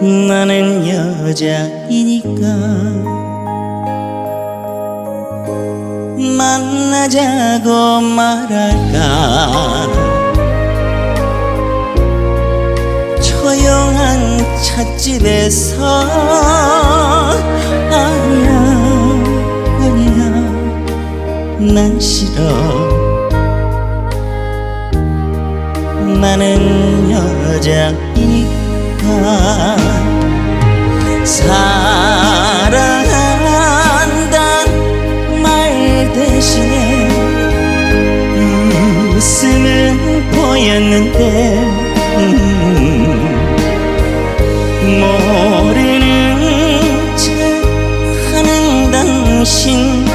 나는 여자이니까. 만나자고 말할까? 조용한 찻집에서 아니야 아니야. 난 싫어. 나는 여자이니까 사랑한단 말 대신에 웃음을 보였는데 모르는 척 하는 당신